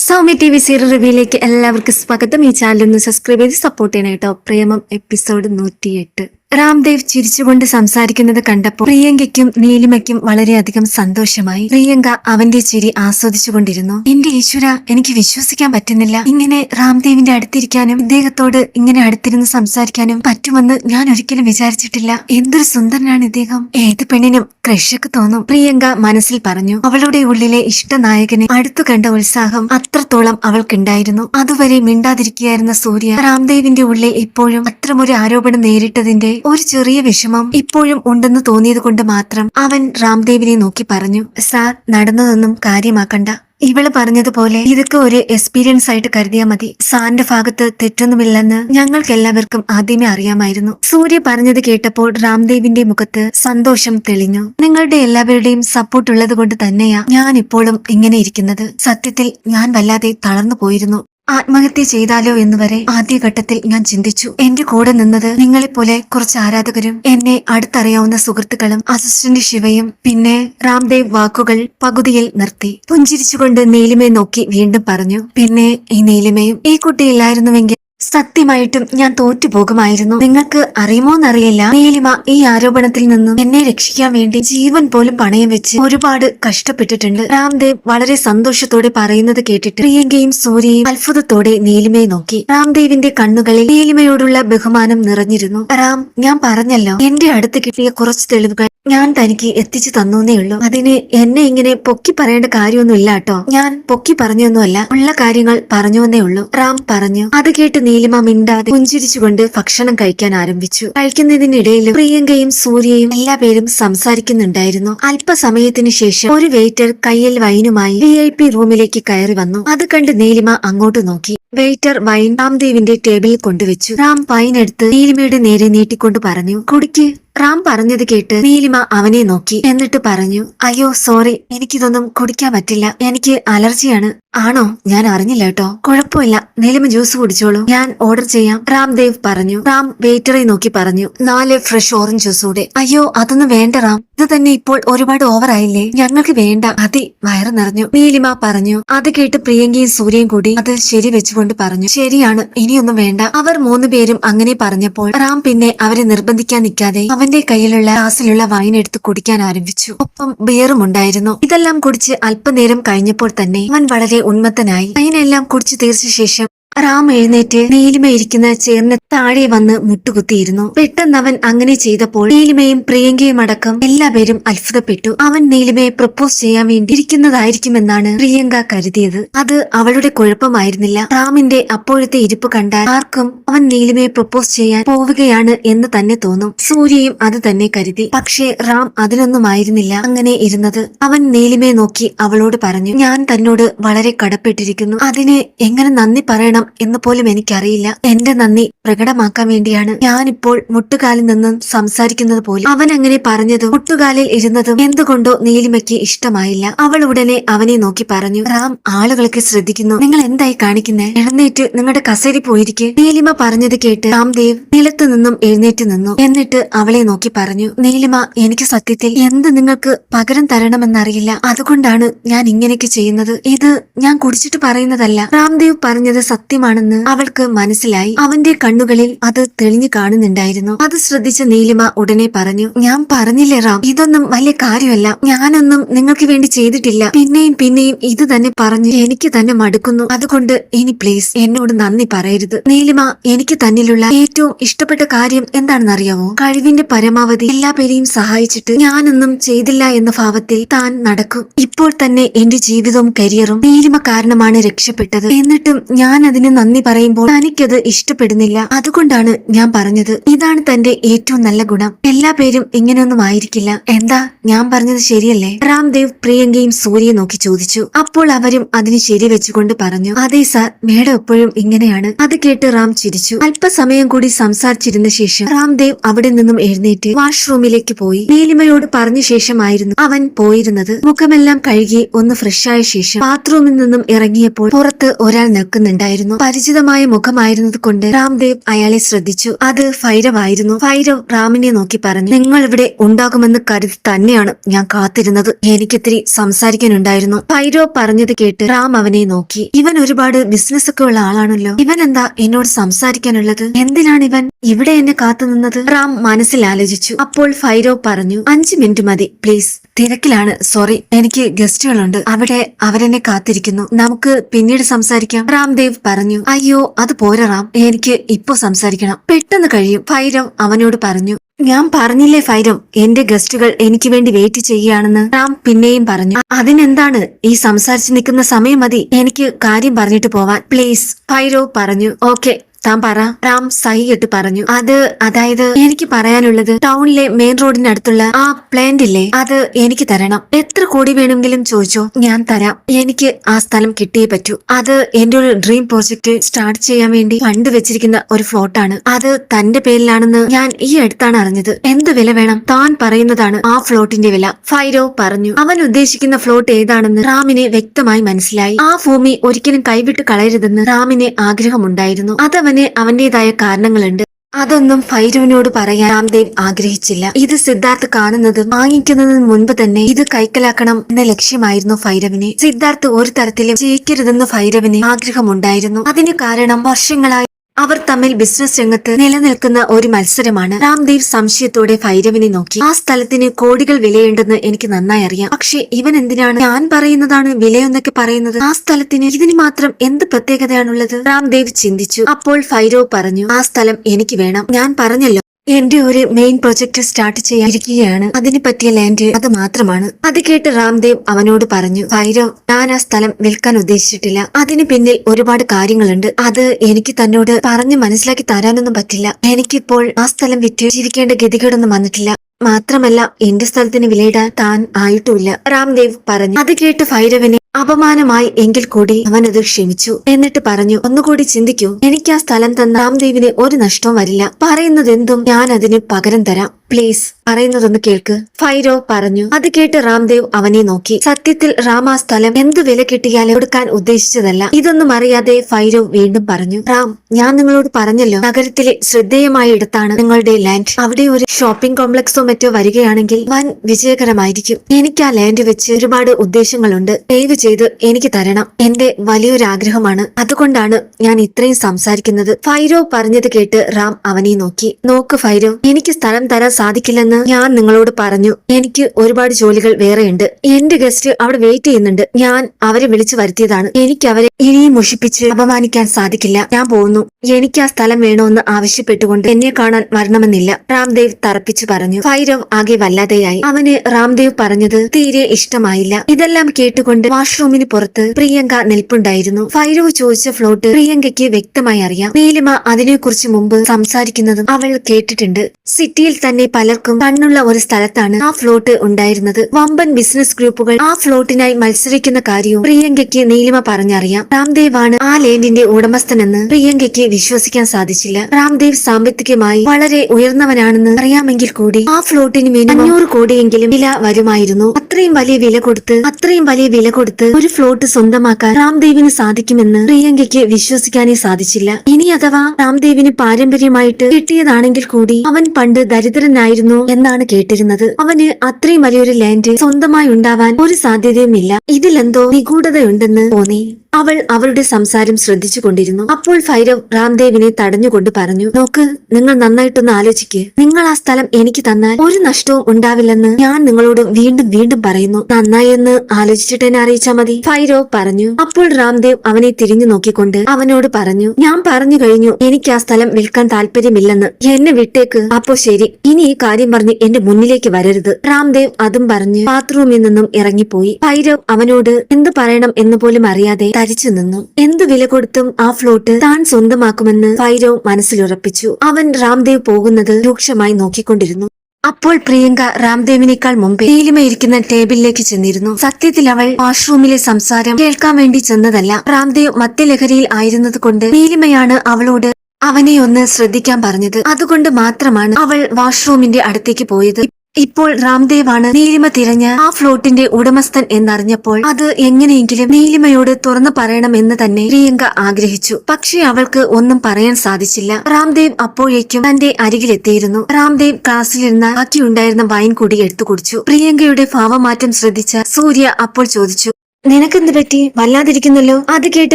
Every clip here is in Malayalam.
സൗമ്യ ടി വി സീരിയൽ റിവ്യൂയിലേക്ക് എല്ലാവർക്കും സ്വാഗതം. ഈ ചാനൽ ഒന്ന് സബ്സ്ക്രൈബ് ചെയ്ത് സപ്പോർട്ട് ചെയ്യണം കേട്ടോ. പ്രേമം എപ്പിസോഡ് നൂറ്റിയെട്ട്. രാംദേവ് ചിരിച്ചുകൊണ്ട് സംസാരിക്കുന്നത് കണ്ടപ്പോൾ പ്രിയങ്കയ്ക്കും നീലിമയ്ക്കും വളരെയധികം സന്തോഷമായി. പ്രിയങ്ക അവന്റെ ചിരി ആസ്വദിച്ചുകൊണ്ടിരുന്നു. എന്റെ ഈശ്വര എനിക്ക് വിശ്വസിക്കാൻ പറ്റുന്നില്ല. ഇങ്ങനെ രാംദേവിന്റെ അടുത്തിരിക്കാനും ഇദ്ദേഹത്തോട് ഇങ്ങനെ അടുത്തിരുന്ന് സംസാരിക്കാനും പറ്റുമെന്ന് ഞാൻ ഒരിക്കലും വിചാരിച്ചിട്ടില്ല. എന്തൊരു സുന്ദരനാണ് ഇദ്ദേഹം. ഏത് പെണ്ണിനും ക്രഷൊക്കെ തോന്നും. പ്രിയങ്ക മനസ്സിൽ പറഞ്ഞു. അവളുടെ ഉള്ളിലെ ഇഷ്ടനായകനെ അടുത്തു കണ്ട ഉത്സാഹം അത്രത്തോളം അവൾക്കുണ്ടായിരുന്നു. അതുവരെ മിണ്ടാതിരിക്കുകയായിരുന്ന സൂര്യ രാംദേവിന്റെ ഉള്ളിൽ ഇപ്പോഴും അത്രമൊരു ആരോപണം നേരിട്ടതിന്റെ ഒരു ചെറിയ വിഷമം ഇപ്പോഴും ഉണ്ടെന്ന് തോന്നിയത് കൊണ്ട് മാത്രം അവൻ രാംദേവിനെ നോക്കി പറഞ്ഞു സാർ നടന്നതൊന്നും കാര്യമാക്കണ്ട. ഇവൾ പറഞ്ഞതുപോലെ ഇതൊക്കെ ഒരു എക്സ്പീരിയൻസ് ആയിട്ട് കരുതിയാ മതി. സാറിന്റെ ഭാഗത്ത് തെറ്റൊന്നുമില്ലെന്ന് ഞങ്ങൾക്ക് എല്ലാവർക്കും ആദ്യമേ അറിയാമായിരുന്നു. സൂര്യ പറഞ്ഞത് കേട്ടപ്പോൾ രാംദേവിന്റെ മുഖത്ത് സന്തോഷം തെളിഞ്ഞു. നിങ്ങളുടെ എല്ലാവരുടെയും സപ്പോർട്ട് ഉള്ളത് കൊണ്ട് തന്നെയാ ഞാൻ ഇപ്പോഴും ഇങ്ങനെ ഇരിക്കുന്നത്. സത്യത്തിൽ ഞാൻ വല്ലാതെ തളർന്നു പോയിരുന്നു. ആത്മഹത്യ ചെയ്താലോ എന്ന് വരെ ആദ്യഘട്ടത്തിൽ ഞാൻ ചിന്തിച്ചു. എന്റെ കൂടെ നിന്നത് നിങ്ങളെപ്പോലെ കുറച്ച് ആരാധകരും എന്നെ അടുത്തറിയാവുന്ന സുഹൃത്തുക്കളും അസിസ്റ്റന്റ് ശിവയും പിന്നെ രാംദേവ് വാക്കുകൾ പകുതിയിൽ നിർത്തി. പുഞ്ചിരിച്ചുകൊണ്ട് നീലിമയെ നോക്കി വീണ്ടും പറഞ്ഞു പിന്നെ ഈ നീലിമയും ഈ കുട്ടിയില്ലായിരുന്നുവെങ്കിൽ സത്യമായിട്ടും ഞാൻ തോറ്റുപോകുമായിരുന്നു. നിങ്ങൾക്ക് അറിയുമോന്നറിയില്ല. നീലിമ ഈ ആരോപണത്തിൽ നിന്നും എന്നെ രക്ഷിക്കാൻ വേണ്ടി ജീവൻ പോലും പണയം വെച്ച് ഒരുപാട് കഷ്ടപ്പെട്ടിട്ടുണ്ട്. രാംദേവ് വളരെ സന്തോഷത്തോടെ പറയുന്നത് കേട്ടിട്ട് പ്രിയങ്കയും സൂര്യയും അത്ഭുതത്തോടെ നീലിമയെ നോക്കി. രാംദേവിന്റെ കണ്ണുകളിൽ നീലിമയോടുള്ള ബഹുമാനം നിറഞ്ഞിരുന്നു. റാം ഞാൻ പറഞ്ഞല്ലോ. എന്റെ അടുത്ത് കിട്ടിയ കുറച്ച് തെളിവുകൾ ഞാൻ തനിക്ക് എത്തിച്ചു തന്നേ ഉള്ളൂ. അതിന് എന്നെ ഇങ്ങനെ പൊക്കി പറയേണ്ട കാര്യമൊന്നുമില്ല കേട്ടോ. ഞാൻ പൊക്കി പറഞ്ഞൊന്നുമല്ല ഉള്ള കാര്യങ്ങൾ പറഞ്ഞുവെന്നേ ഉള്ളൂ. റാം പറഞ്ഞു അത് കേട്ട് നീലിമ മിണ്ടാതെ പുഞ്ചിരിച്ചുകൊണ്ട് ഭക്ഷണം കഴിക്കാൻ ആരംഭിച്ചു. കഴിക്കുന്നതിനിടയിൽ പ്രിയങ്കയും സൂര്യയും എല്ലാ പേരും സംസാരിക്കുന്നുണ്ടായിരുന്നു. അല്പസമയത്തിന് ശേഷം ഒരു വെയിറ്റർ കയ്യിൽ വൈനുമായി വി റൂമിലേക്ക് കയറി വന്നു. അത് കണ്ട് നീലിമ അങ്ങോട്ട് നോക്കി. വെയിറ്റർ വൈൻ രാംദേവിന്റെ ടേബിളിൽ കൊണ്ടുവച്ചു. റാം വൈൻ എടുത്ത് നീലിമയുടെ നേരെ നീട്ടിക്കൊണ്ട് പറഞ്ഞു കുടിക്ക്. റാം പറഞ്ഞത് കേട്ട് നീലിമ അവനെ നോക്കി. എന്നിട്ട് പറഞ്ഞു അയ്യോ സോറി. എനിക്കിതൊന്നും കുടിക്കാൻ പറ്റില്ല. എനിക്ക് അലർജിയാണ്. ആണോ? ഞാൻ അറിഞ്ഞില്ല കേട്ടോ. കുഴപ്പമില്ല. നിലമ ജ്യൂസ് കുടിച്ചോളൂ. ഞാൻ ഓർഡർ ചെയ്യാം. റാംദേവ് പറഞ്ഞു. റാം വെയിറ്ററെ നോക്കി പറഞ്ഞു. നാല് ഫ്രഷ് ഓറഞ്ച് ജ്യൂസ് കൂടെ. അയ്യോ അതൊന്നും വേണ്ട റാം. ഇത് തന്നെ ഇപ്പോൾ ഒരുപാട് ഓവറായില്ലേ ഞങ്ങൾക്ക് വേണ്ട. അതി വയറ് നിറഞ്ഞു. നീലിമ പറഞ്ഞു. അത് കേട്ട് പ്രിയങ്കയും സൂര്യയും കൂടി അത് ശരി വെച്ചുകൊണ്ട് പറഞ്ഞു. ശരിയാണ്. ഇനിയൊന്നും വേണ്ട. അവർ മൂന്നുപേരും അങ്ങനെ പറഞ്ഞപ്പോൾ റാം പിന്നെ അവരെ നിർബന്ധിക്കാൻ നിൽക്കാതെ അവന്റെ കയ്യിലുള്ള ഗ്ലാസ്സിലുള്ള വൈൻ എടുത്ത് കുടിക്കാൻ ആരംഭിച്ചു. ഒപ്പം ബിയറും ഉണ്ടായിരുന്നു. ഇതെല്ലാം കുടിച്ച് അല്പനേരം കഴിഞ്ഞപ്പോൾ തന്നെ അവൻ വളരെ ഉന്മത്തനായി. അതിനെല്ലാം കുടിച്ചു തീർച്ച ശേഷം റാം എഴുന്നേറ്റ് നീലിമ ഇരിക്കുന്ന ചേർന്ന് താഴെ വന്ന് മുട്ടുകുത്തിയിരുന്നു. പെട്ടെന്ന് അവൻ അങ്ങനെ ചെയ്തപ്പോൾ നീലിമയും പ്രിയങ്കയും അടക്കം എല്ലാവരും അത്ഭുതപ്പെട്ടു. അവൻ നീലിമയെ പ്രപ്പോസ് ചെയ്യാൻ വേണ്ടി ഇരിക്കുന്നതായിരിക്കുമെന്നാണ് പ്രിയങ്ക കരുതിയത്. അത് അവളുടെ കുഴപ്പമായിരുന്നില്ല. റാമിന്റെ അപ്പോഴത്തെ ഇരിപ്പ് കണ്ടാൽ ആർക്കും അവൻ നീലിമയെ പ്രപ്പോസ് ചെയ്യാൻ പോവുകയാണ് എന്ന് തന്നെ തോന്നും. സൂര്യയും അത് തന്നെ കരുതി. പക്ഷേ റാം അതിനൊന്നുമായിരുന്നില്ല അങ്ങനെ ഇരുന്നത്. അവൻ നീലിമയെ നോക്കി അവളോട് പറഞ്ഞു ഞാൻ തന്നോട് വളരെ കടപ്പെട്ടിരിക്കുന്നു. അതിനെ എങ്ങനെ നന്ദി പറയണം? എന്ന് പോലും എനിക്കറിയില്ല. എന്റെ നന്ദി പ്രകടമാക്കാൻ വേണ്ടിയാണ് ഞാനിപ്പോൾ മുട്ടുകാലിൽ നിന്നും സംസാരിക്കുന്നത് പോലും. അവൻ അങ്ങനെ പറഞ്ഞതും മുട്ടുകാലിൽ ഇരുന്നതും എന്തുകൊണ്ടോ നീലിമയ്ക്ക് ഇഷ്ടമായില്ല. അവൾ ഉടനെ അവനെ നോക്കി പറഞ്ഞു റാം ആളുകളൊക്കെ ശ്രദ്ധിക്കുന്നു. നിങ്ങൾ എന്തായി കാണിക്കുന്നേ? എഴുന്നേറ്റ് നിങ്ങളുടെ കസേരി പോയിരിക്കെ. നീലിമ പറഞ്ഞത് കേട്ട് രാംദേവ് നിലത്ത് നിന്നും എഴുന്നേറ്റ് നിന്നു. എന്നിട്ട് അവളെ നോക്കി പറഞ്ഞു നീലിമ എനിക്ക് സത്യത്തിൽ എന്ത് നിങ്ങൾക്ക് പകരം തരണമെന്നറിയില്ല. അതുകൊണ്ടാണ് ഞാൻ ഇങ്ങനെയൊക്കെ ചെയ്യുന്നത്. ഇത് ഞാൻ കുടിച്ചിട്ട് പറയുന്നതല്ല. രാംദേവ് പറഞ്ഞത് സത്യമാണെന്ന് അവൾക്ക് മനസ്സിലായി. അവന്റെ കണ്ണുകളിൽ അത് തെളിഞ്ഞു കാണുന്നുണ്ടായിരുന്നു. അത് ശ്രദ്ധിച്ച നീലിമ ഉടനെ പറഞ്ഞു ഞാൻ പറഞ്ഞില്ലേ റാം? ഇതൊന്നും വലിയ കാര്യമല്ല. ഞാനൊന്നും നിങ്ങൾക്ക് വേണ്ടി ചെയ്തിട്ടില്ല. പിന്നെയും പിന്നെയും ഇത് തന്നെ പറഞ്ഞു എനിക്ക് തന്നെ മടുക്കുന്നു. അതുകൊണ്ട് ഇനി പ്ലീസ് എന്നോട് നന്ദി പറയരുത്. നീലിമ എനിക്ക് തന്നിലുള്ള ഏറ്റവും ഇഷ്ടപ്പെട്ട കാര്യം എന്താണെന്നറിയാമോ കഴിവിന്റെ പരമാവധി എല്ലാ പേരെയും സഹായിച്ചിട്ട് ഞാനൊന്നും ചെയ്തില്ല എന്ന ഭാവത്തിൽ താൻ നടക്കും. ഇപ്പോൾ തന്നെ എന്റെ ജീവിതവും കരിയറും നീലിമ കാരണമാണ് രക്ഷപ്പെട്ടത്. എന്നിട്ടും ഞാൻ നന്ദി പറയുമ്പോൾ തനിക്കത് ഇഷ്ടപ്പെടുന്നില്ല. അതുകൊണ്ടാണ് ഞാൻ പറഞ്ഞത്. ഇതാണ് തന്റെ ഏറ്റവും നല്ല ഗുണം. എല്ലാ പേരും ഇങ്ങനെയൊന്നും ആയിരിക്കില്ല. എന്താ? ഞാൻ പറഞ്ഞത് ശരിയല്ലേ? രാംദേവ് പ്രിയങ്കയും സൂര്യയെ നോക്കി ചോദിച്ചു. അപ്പോൾ അവരും അതിന് ശരി വെച്ചുകൊണ്ട് പറഞ്ഞു. അതേ സാർ മേഡം എപ്പോഴും ഇങ്ങനെയാണ്. അത് കേട്ട് റാം ചിരിച്ചു. അല്പസമയം കൂടി സംസാരിച്ചിരുന്ന ശേഷം രാംദേവ് അവിടെ നിന്നും എഴുന്നേറ്റ് വാഷ്റൂമിലേക്ക് പോയി. നീലിമയോട് പറഞ്ഞ ശേഷമായിരുന്നു അവൻ പോയിരുന്നത്. മുഖമെല്ലാം കഴുകി ഒന്ന് ഫ്രഷായ ശേഷം ബാത്റൂമിൽ നിന്നും ഇറങ്ങിയപ്പോൾ പുറത്ത് ഒരാൾ നിൽക്കുന്നുണ്ടായിരുന്നു. മുഖമായിരുന്നു പരിചിതമായ മുഖമായിരുന്നത് കൊണ്ട് രാംദേവ് അയാളെ ശ്രദ്ധിച്ചു. അത് ഭൈരവായിരുന്നു. ഭൈരവ് റാമിനെ നോക്കി പറഞ്ഞു നിങ്ങൾ ഇവിടെ ഉണ്ടാകുമെന്ന് കരുതി തന്നെയാണ് ഞാൻ കാത്തിരുന്നത്. എനിക്കിത്തിരി സംസാരിക്കാനുണ്ടായിരുന്നു. ഭൈരവ് പറഞ്ഞത് കേട്ട് റാം അവനെ നോക്കി. ഇവൻ ഒരുപാട് ബിസിനസ് ഒക്കെ ഉള്ള ആളാണല്ലോ. ഇവൻ എന്താ എന്നോട് സംസാരിക്കാനുള്ളത്? എന്തിനാണ് ഇവൻ ഇവിടെ എന്നെ കാത്തു നിന്നത് റാം മനസ്സിൽ ആലോചിച്ചു. അപ്പോൾ ഫൈരോ പറഞ്ഞു അഞ്ചു മിനിറ്റ് മതി പ്ലീസ്. തിരക്കിലാണ്. സോറി എനിക്ക് ഗസ്റ്റുകളുണ്ട്. അവിടെ അവരെന്നെ കാത്തിരിക്കുന്നു. നമുക്ക് പിന്നീട് സംസാരിക്കാം. രാംദേവ് പറഞ്ഞു അയ്യോ അത് പോരാ റാം. എനിക്ക് ഇപ്പൊ സംസാരിക്കണം. പെട്ടെന്ന് കഴിയും. ഭൈരവ് അവനോട് പറഞ്ഞു ഞാൻ പറഞ്ഞില്ലേ ഫൈരം എന്റെ ഗസ്റ്റുകൾ എനിക്ക് വേണ്ടി വെയിറ്റ് ചെയ്യുകയാണെന്ന്? റാം പിന്നെയും പറഞ്ഞു അതിനെന്താണ്? ഈ സംസാരിച്ചു നിൽക്കുന്ന സമയം മതി. എനിക്ക് കാര്യം പറഞ്ഞിട്ട് പോവാൻ. പ്ലീസ് ഭൈരവ് പറഞ്ഞു ഓക്കെ താൻ പറ. റാം സഹിയിട്ട് പറഞ്ഞു. അത് അതായത് എനിക്ക് പറയാനുള്ളത് ടൗണിലെ മെയിൻ റോഡിനടുത്തുള്ള ആ പ്ലാന്റ് ഇല്ലേ അത് എനിക്ക് തരണം. എത്ര കോടി വേണമെങ്കിലും ചോദിച്ചോ ഞാൻ തരാം. എനിക്ക് ആ സ്ഥലം കിട്ടിയേ പറ്റൂ. അത് എന്റെ ഒരു ഡ്രീം പ്രോജക്റ്റ് സ്റ്റാർട്ട് ചെയ്യാൻ വേണ്ടി ഫണ്ട് വെച്ചിരിക്കുന്ന ഒരു ഫ്ലോട്ടാണ്. അത് തന്റെ പേരിലാണെന്ന് ഞാൻ ഈ അടുത്താണ് അറിഞ്ഞത്. എന്ത് വില വേണം? താൻ പറയുന്നതാണ് ആ ഫ്ലോട്ടിന്റെ വില. ഫൈരോ പറഞ്ഞു. അവൻ ഉദ്ദേശിക്കുന്ന ഫ്ലോട്ട് ഏതാണെന്ന് റാമിനെ വ്യക്തമായി മനസ്സിലായി. ആ ഭൂമി ഒരിക്കലും കൈവിട്ട് കളയരുതെന്ന് റാമിന് ആഗ്രഹമുണ്ടായിരുന്നു. അതവന് അവന്റേതായ കാരണങ്ങളുണ്ട്. അതൊന്നും ഭൈരവനോട് പറയാൻ രാംദേവ് ആഗ്രഹിച്ചില്ല. ഇത് സിദ്ധാർത്ഥ് കാണുന്നത് വാങ്ങിക്കുന്നതിന് മുൻപ് തന്നെ ഇത് കൈക്കലാക്കണം എന്ന ലക്ഷ്യമായിരുന്നു ഫൈരവിനെ. സിദ്ധാർത്ഥ് ഒരു തരത്തിലും ജയിക്കരുതെന്ന് ഫൈരവിന് ആഗ്രഹമുണ്ടായിരുന്നു. അതിന് കാരണം വർഷങ്ങളായി അവർ തമ്മിൽ ബിസിനസ് രംഗത്ത് നിലനിൽക്കുന്ന ഒരു മത്സരമാണ്. രാംദേവ് സംശയത്തോടെ ഭൈരവിനെ നോക്കി. ആ സ്ഥലത്തിന് കോടികൾ വിലയുണ്ടെന്ന് എനിക്ക് നന്നായി അറിയാം. പക്ഷെ ഇവൻ എന്തിനാണ് ഞാൻ പറയുന്നതാണ് വിലയെന്നൊക്കെ പറയുന്നത്? ആ സ്ഥലത്തിന് ഇതിന് മാത്രം എന്ത് പ്രത്യേകതയാണുള്ളത്? രാംദേവ് ചിന്തിച്ചു. അപ്പോൾ ഭൈരവ് പറഞ്ഞു ആ സ്ഥലം എനിക്ക് വേണം. ഞാൻ പറഞ്ഞല്ലോ. എന്റെ ഒരു മെയിൻ പ്രൊജക്ട് സ്റ്റാർട്ട് ചെയ്യാനിരിക്കുകയാണ്. അതിന് പറ്റിയ ലാൻഡ് അത് മാത്രമാണ്. അത് കേട്ട് രാംദേവ് അവനോട് പറഞ്ഞു ഭൈരവ് ഞാൻ ആ സ്ഥലം വിൽക്കാൻ ഉദ്ദേശിച്ചിട്ടില്ല. അതിന് പിന്നിൽ ഒരുപാട് കാര്യങ്ങളുണ്ട്. അത് എനിക്ക് തന്നോട് പറഞ്ഞ് മനസ്സിലാക്കി തരാനൊന്നും പറ്റില്ല. എനിക്കിപ്പോൾ ആ സ്ഥലം വിറ്റ് ജീവിക്കേണ്ട ഗതികേടൊന്നും വന്നിട്ടില്ല. മാത്രമല്ല എന്റെ സ്ഥലത്തിന് വിലയിടാൻ താൻ ആയിട്ടുമില്ല. രാംദേവ് പറഞ്ഞു. അത് കേട്ട് ഭൈരവനെ അപമാനമായി എങ്കിൽ കൂടി അവനത് ക്ഷമിച്ചു. എന്നിട്ട് പറഞ്ഞു ഒന്നുകൂടി ചിന്തിക്കൂ. എനിക്ക് ആ സ്ഥലം തന്ന രാംദേവിന് ഒരു നഷ്ടവും വരില്ല. പറയുന്നതെന്തും ഞാൻ അതിന് പകരം തരാം. പ്ലീസ് പറയുന്നതൊന്ന് കേൾക്ക്. ഫൈരോ പറഞ്ഞു അത് കേട്ട് രാംദേവ് അവനെ നോക്കി. സത്യത്തിൽ റാം ആ സ്ഥലം എന്ത് വില കിട്ടിയാലും കൊടുക്കാൻ ഉദ്ദേശിച്ചതല്ല. ഇതൊന്നും അറിയാതെ ഫൈരോ വീണ്ടും പറഞ്ഞു റാം ഞാൻ നിങ്ങളോട് പറഞ്ഞല്ലോ. നഗരത്തിലെ ശ്രദ്ധേയമായ ഇടത്താണ് നിങ്ങളുടെ ലാൻഡ്. അവിടെ ഒരു ഷോപ്പിംഗ് കോംപ്ലക്സോ മറ്റോ വരികയാണെങ്കിൽ വൻ വിജയകരമായിരിക്കും. എനിക്ക് ആ ലാൻഡ് വെച്ച് ഒരുപാട് ഉദ്ദേശങ്ങളുണ്ട്. ദയവ് ചെയ്ത് എനിക്ക് തരണം. എന്റെ വലിയൊരു ആഗ്രഹമാണ് അതുകൊണ്ടാണ് ഞാൻ ഇത്രയും സംസാരിക്കുന്നത്. ഫൈരോ പറഞ്ഞത് കേട്ട് റാം അവനെ നോക്കി. നോക്ക് ഫൈരോ എനിക്ക് സ്ഥലം തരാൻ സാധിക്കില്ലെന്ന് ഞാൻ നിങ്ങളോട് പറഞ്ഞു. എനിക്ക് ഒരുപാട് ജോലികൾ വേറെയുണ്ട്. എന്റെ ഗസ്റ്റ് അവിടെ വെയിറ്റ് ചെയ്യുന്നുണ്ട്. ഞാൻ അവരെ വിളിച്ചു വരുത്തിയതാണ്. എനിക്ക് അവരെ ഇനിയും മുഷിപ്പിച്ച് അപമാനിക്കാൻ സാധിക്കില്ല. ഞാൻ പോകുന്നു. എനിക്ക് ആ സ്ഥലം വേണമെന്ന് ആവശ്യപ്പെട്ടുകൊണ്ട് എന്നെ കാണാൻ വരണമെന്നില്ല. രാംദേവ് തറപ്പിച്ചു പറഞ്ഞു. ഫൈരവ് ആകെ വല്ലാതെയായി. അവന് രാംദേവ് പറഞ്ഞത് തീരെ ഇഷ്ടമായില്ല. ഇതെല്ലാം കേട്ടുകൊണ്ട് വാഷ്റൂമിന് പുറത്ത് പ്രിയങ്ക നിൽപ്പുണ്ടായിരുന്നു. ഫൈരവ് ചോദിച്ച ഫ്ലോട്ട് പ്രിയങ്കയ്ക്ക് വ്യക്തമായി അറിയാം. നീലിമ അതിനെക്കുറിച്ച് മുമ്പ് സംസാരിക്കുന്നതും അവൾ കേട്ടിട്ടുണ്ട്. സിറ്റിയിൽ തന്നെ പലർക്കും കണ്ണുള്ള ഒരു സ്ഥലത്താണ് ആ ഫ്ലോട്ട് ഉണ്ടായിരുന്നത്. വമ്പൻ ബിസിനസ് ഗ്രൂപ്പുകൾ ആ ഫ്ലോട്ടിനായി മത്സരിക്കുന്ന കാര്യവും പ്രിയങ്കയ്ക്ക് നീലിമ പറഞ്ഞറിയാം. രാംദേവ് ആണ് ആ ലേൻഡിന്റെ ഉടമസ്ഥനെന്ന് പ്രിയങ്കയ്ക്ക് വിശ്വസിക്കാൻ സാധിച്ചില്ല. രാംദേവ് സാമ്പത്തികമായി വളരെ ഉയർന്നവനാണെന്ന് അറിയാമെങ്കിൽ കൂടി ആ ഫ്ലോട്ടിന് മിനിമം അഞ്ഞൂറ് കോടിയെങ്കിലും വില വരുമായിരുന്നു. അത്രയും വലിയ വില കൊടുത്ത് അത്രയും വലിയ വില കൊടുത്ത് ഒരു ഫ്ലോട്ട് സ്വന്തമാക്കാൻ രാംദേവിന് സാധിക്കുമെന്ന് പ്രിയങ്കയ്ക്ക് വിശ്വസിക്കാനേ സാധിച്ചില്ല. ഇനി അഥവാ രാംദേവിന് പാരമ്പര്യമായിട്ട് കിട്ടിയതാണെങ്കിൽ കൂടി അവൻ പണ്ട് ദരിദ്രനായിരുന്നു എന്നാണ് കേട്ടിരുന്നത്. അവന് അത്രയും വലിയൊരു ലാൻഡ് സ്വന്തമായി ഉണ്ടാവാൻ ഒരു സാധ്യതയുമില്ല. ഇതിലെന്തോ നിഗൂഢതയുണ്ടെന്ന് തോന്നി. അവൾ അവരുടെ സംസാരം ശ്രദ്ധിച്ചു കൊണ്ടിരുന്നു. അപ്പോൾ ഭൈരവ് രാംദേവിനെ തടഞ്ഞുകൊണ്ട് പറഞ്ഞു നോക്ക് നിങ്ങൾ നന്നായിട്ടൊന്ന് ആലോചിക്ക്. നിങ്ങൾ ആ സ്ഥലം എനിക്ക് തന്നാൽ ഒരു നഷ്ടവും ഉണ്ടാവില്ലെന്ന് ഞാൻ നിങ്ങളോട് വീണ്ടും വീണ്ടും പറയുന്നു. നന്നായി എന്ന് ആലോചിച്ചിട്ട് എന്നെ അറിയിച്ചാ മതി. ഭൈരവ് പറഞ്ഞു. അപ്പോൾ രാംദേവ് അവനെ തിരിഞ്ഞു നോക്കിക്കൊണ്ട് അവനോട് പറഞ്ഞു ഞാൻ പറഞ്ഞു കഴിഞ്ഞു എനിക്ക് ആ സ്ഥലം വിൽക്കാൻ താല്പര്യമില്ലെന്ന്. എന്നെ വിട്ടേക്ക്. അപ്പോ ശരി. ഇനി ഈ കാര്യം പറഞ്ഞ് എന്റെ മുന്നിലേക്ക് വരരുത്. രാംദേവ് അതും പറഞ്ഞ് ബാത്റൂമിൽ നിന്നും ഇറങ്ങിപ്പോയി. ഭൈരവ് അവനോട് എന്ത് പറയണം എന്ന് പോലും അറിയാതെ തരിച്ചു നിന്നു. എന്ത് വില കൊടുത്തും ആ ഫ്ലോട്ട് താൻ സ്വന്തമാക്കുമെന്ന് ഭൈരവ് മനസ്സിലുറപ്പിച്ചു. അവൻ രാംദേവ് പോകുന്നത് രൂക്ഷമായി നോക്കിക്കൊണ്ടിരുന്നു. അപ്പോൾ പ്രിയങ്ക രാംദേവിനേക്കാൾ മുമ്പേ നീലിമയിരിക്കുന്ന ടേബിളിലേക്ക് ചെന്നിരുന്നു. സത്യത്തിൽ അവൾ വാഷ്റൂമിലെ സംസാരം കേൾക്കാൻ വേണ്ടി ചെന്നതല്ല. രാംദേവ് മദ്യലഹരിയിൽ ആയിരുന്നത് കൊണ്ട് നീലിമയാണ് അവളോട് അവനെ ഒന്ന് ശ്രദ്ധിക്കാൻ പറഞ്ഞത്. അതുകൊണ്ട് മാത്രമാണ് അവൾ വാഷ്റൂമിന്റെ അടുത്തേക്ക് പോയത്. ഇപ്പോൾ രാംദേവ് ആണ് നീലിമ തിരഞ്ഞ് ആ ഫ്ലോട്ടിന്റെ ഉടമസ്ഥൻ എന്നറിഞ്ഞപ്പോൾ അത് എങ്ങനെയെങ്കിലും നീലിമയോട് തുറന്നു പറയണമെന്ന് തന്നെ പ്രിയങ്ക ആഗ്രഹിച്ചു. പക്ഷേ അവൾക്ക് ഒന്നും പറയാൻ സാധിച്ചില്ല. രാംദേവ് അപ്പോഴേക്കും തന്റെ അരികിലെത്തിയിരുന്നു. രാംദേവ് ക്ലാസ്സിലിരുന്ന ബാക്കിയുണ്ടായിരുന്ന വൈൻ കൂടി എടുത്തു കുടിച്ചു. പ്രിയങ്കയുടെ ഭാവമാറ്റം ശ്രദ്ധിച്ച സൂര്യ അപ്പോൾ ചോദിച്ചു നിനക്കെന്ത് പറ്റി? വല്ലാതിരിക്കുന്നല്ലോ? അത് കേട്ട്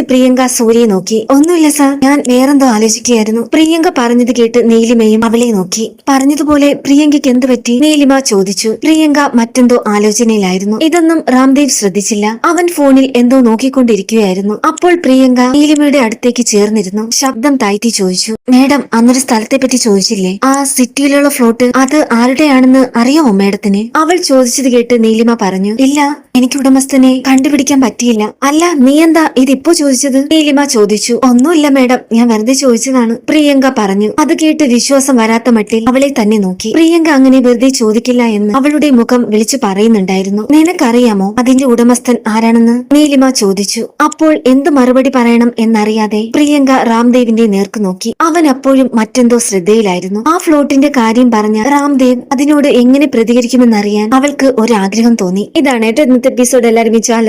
പ്രിയങ്ക സൂര്യയെ നോക്കി. ഒന്നുമില്ല സാർ. ഞാൻ വേറെന്തോ ആലോചിക്കുകയായിരുന്നു. പ്രിയങ്ക പറഞ്ഞത് കേട്ട് നീലിമയും അവളെ നോക്കി. പറഞ്ഞതുപോലെ പ്രിയങ്കയ്ക്ക് എന്ത് പറ്റി? നീലിമ ചോദിച്ചു. പ്രിയങ്ക മറ്റെന്തോ ആലോചനയിലായിരുന്നു. ഇതൊന്നും രാംദേവ് ശ്രദ്ധിച്ചില്ല. അവൻ ഫോണിൽ എന്തോ നോക്കിക്കൊണ്ടിരിക്കുകയായിരുന്നു. അപ്പോൾ പ്രിയങ്ക നീലിമയുടെ അടുത്തേക്ക് ചേർന്നിരുന്നു. ശബ്ദം താഴ്ത്തി ചോദിച്ചു. മേഡം അന്നൊരു സ്ഥലത്തെ പറ്റി ചോദിച്ചില്ലേ? ആ സിറ്റിയിലുള്ള ഫ്ലോട്ട് അത് ആരുടെയാണെന്ന് അറിയാമോ മേഡത്തിന്? അവൾ ചോദിച്ചത് കേട്ട് നീലിമ പറഞ്ഞു. ഇല്ല എനിക്ക് ഉടമസ്ഥനെ കണ്ടുപിടിക്കാൻ പറ്റിയില്ല. അല്ല നീ എന്താ ഇതിപ്പോ ചോദിച്ചത്? നീലിമ ചോദിച്ചു. ഒന്നുമില്ല മേഡം ഞാൻ വെറുതെ ചോദിച്ചതാണ്. പ്രിയങ്ക പറഞ്ഞു. അത് കേട്ട് വിശ്വാസം വരാത്ത മട്ടിൽ അവളെ തന്നെ നോക്കി. പ്രിയങ്ക അങ്ങനെ വെറുതെ ചോദിക്കില്ല എന്ന് അവളുടെ മുഖം വിളിച്ചു പറയുന്നുണ്ടായിരുന്നു. നിനക്കറിയാമോ അതിന്റെ ഉടമസ്ഥൻ ആരാണെന്ന്? നീലിമ ചോദിച്ചു. അപ്പോൾ എന്ത് മറുപടി പറയണം എന്നറിയാതെ പ്രിയങ്ക രാംദേവിന്റെ നേർക്ക് നോക്കി. അവൻ അപ്പോഴും മറ്റെന്തോ ശ്രദ്ധയിലായിരുന്നു. ആ ഫ്ലോട്ടിന്റെ കാര്യം പറഞ്ഞ രാംദേവ് അതിനോട് എങ്ങനെ പ്രതികരിക്കുമെന്നറിയാൻ അവൾക്ക് ഒരാഗ്രഹം തോന്നി. ഇതാണ് ഏറ്റവും ഇന്നത്തെ എപ്പിസോഡ് എല്ലാവരും ചാനൽ